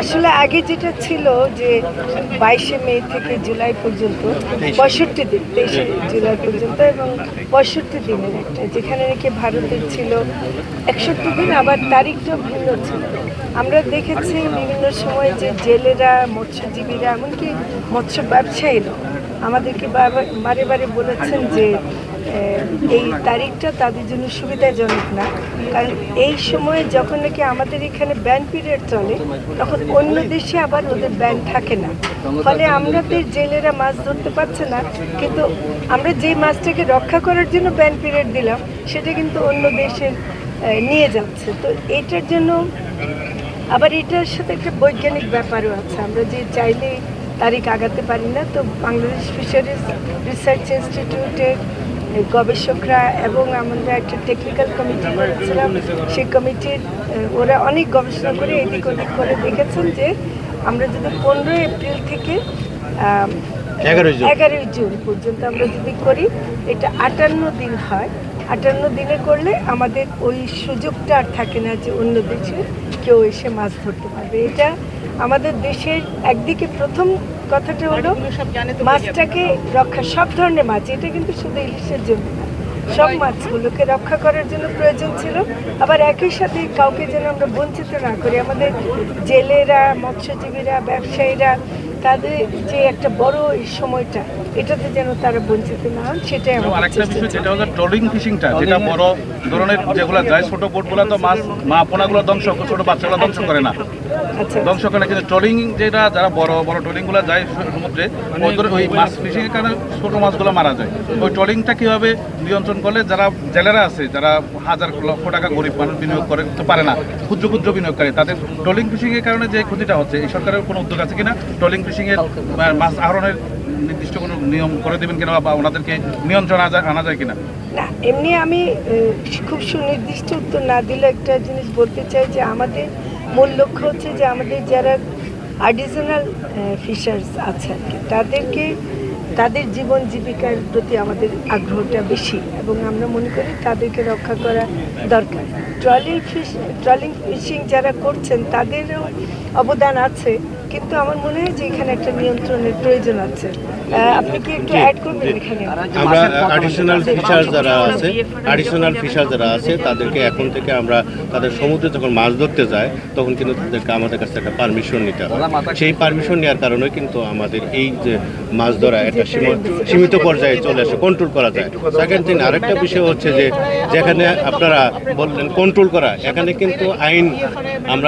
আসলে আগে যেটা ছিল যে বাইশে মে থেকে জুলাই পর্যন্ত, পঁয়ষট্টি দিন, তেইশে জুলাই পর্যন্ত এবং পঁয়ষট্টি দিনের একটা, যেখানে নাকি ভারতের ছিল একষট্টি দিন, আবার তারিখটাও ভিন্ন ছিল। আমরা দেখেছি বিভিন্ন সময় যে জেলেরা, মৎস্যজীবীরা, এমনকি মৎস্য ব্যবসায়ীরা আমাদেরকে বারে বারে বলেছেন যে এই তারিখটা তাদের জন্য সুবিধাজনক না। কারণ এই সময়ে যখন নাকি আমাদের এখানে ব্যান পিরিয়ড চলে, তখন অন্য দেশে আবার ওদের ব্যান থাকে না। ফলে আমাদের জেলেরা মাছ ধরতে পারছে না, কিন্তু আমরা যেই মাছটাকে রক্ষা করার জন্য ব্যান পিরিয়ড দিলাম, সেটা কিন্তু অন্য দেশে নিয়ে যাচ্ছে। তো এটার জন্য আবার এটার সাথে একটা বৈজ্ঞানিক ব্যাপারও আছে। আমরা যে চাইলে তারিখ আগাতে পারি না, তো বাংলাদেশ ফিশারিজ রিসার্চ ইনস্টিটিউটের গবেষকরা এবং আমরা একটা টেকনিক্যাল কমিটি করেছিলাম। সেই কমিটির ওরা অনেক গবেষণা করে এদিক ওদিক করে দেখেছেন যে আমরা যদি পনেরোই এপ্রিল থেকে। এগারোই জুন পর্যন্ত আমরা যদি করি এটা আটান্ন দিন হয়। আটান্ন দিনে করলে আমাদের ওই সুযোগটা আর থাকে না যে অন্য দেশে কেউ এসে মাছ ধরতে পারবে। এটা আমাদের দেশের একদিকে প্রথম কথাটা হলো মাছটাকে রক্ষা সব ধরনের মাছ এটা কিন্তু শুধু ইলিশের জন্য না। সব মাছগুলোকে রক্ষা করার জন্য প্রয়োজন ছিল। আবার একই সাথে কাউকে যেন আমরা বঞ্চিত না করি আমাদের জেলেরা মৎস্যজীবীরা ব্যবসায়ীরা তাদের যে একটা বড় এই সময়টা এটাতে যেন তারা বঞ্চিত না হন সেটাই এবং আমাদের আরেকটা বিষয় যেটা হচ্ছে ট্রলিং ফিশিংটা যেটা বড় ধরনের যেগুলো যায় ছোট বোটগুলো তো মাছ মা পোনাগুলো ধ্বংস ছোট বাচ্চাগুলো ধ্বংস করে না। আচ্ছা। ধ্বংস করে না কিন্তু ট্রলিং যেটা যারা বড় বড় ট্রলিংগুলো যায় সমুদ্রে ওই মাছ ফিশিং এর কারণে ছোট মাছগুলো মারা যায়। ওই ট্রলিংটা কীভাবে নিয়ন্ত্রণ করলে যারা জেলেরা আছে যারা হাজার লক্ষ টাকা গরিব মানুষ বিনিয়োগ করে করতে পারে না ক্ষুদ্র ক্ষুদ্র বিনিয়োগকারী তাদের ট্রলিং ফিশিং এর কারণে যে ক্ষতিটা হচ্ছে এই সরকারের কোনো উদ্যোগ আছে কিনা? ট্রলিং ফিশিং এর মাছ আহরণের নির্দিষ্ট কোনো নিয়ম করে দেবেন কিনা বা ওনাদেরকে নিয়ন্ত্রণ আনা যায়- কিনা? না, এমনি আমি খুব সুনির্দিষ্ট উত্তর না দিলে একটা জিনিস বলতে চাই যে আমাদের মূল লক্ষ্য হচ্ছে যে আমাদের যারা আর্টিজানাল ফিশার্স আছে আর কি, তাদেরকে, তাদের জীবন জীবিকার প্রতি আমাদের আগ্রহটা বেশি এবং আমরা মনে করি তাদেরকে রক্ষা করা দরকার। ট্রলিং ফিশ, ট্রলিং ফিশিং যারা করছেন তাদেরও অবদান আছে। কিন্তু আমার মনে হয় যে এখানে একটা নিয়ন্ত্রণের প্রয়োজন আছে। আপনি কি একটু অ্যাড করবেন এখানে? আমরা অ্যাডিশনাল ফিশার যারা আছে অ্যাডিশনাল ফিশার যারা আছে তাদেরকে এখন থেকে আমরা তাদের সমুদ্রে যখন মাছ ধরতে যায় তখন কিন্তু তাদেরকে আমাদের কাছে একটা পারমিশন নিতে হয় সেই পারমিশন নেওয়ার কারণে কিন্তু আমাদের এই যে মাছ ধরা একটা সীমা- সীমিত পর্যায়ে চলে আসে কন্ট্রোল করা যায়। সেকেন্ড থিং আরেকটা বিষয় হচ্ছে যে যেখানে আপনারা বললেন কন্ট্রোল করা এখানে কিন্তু আইন আমরা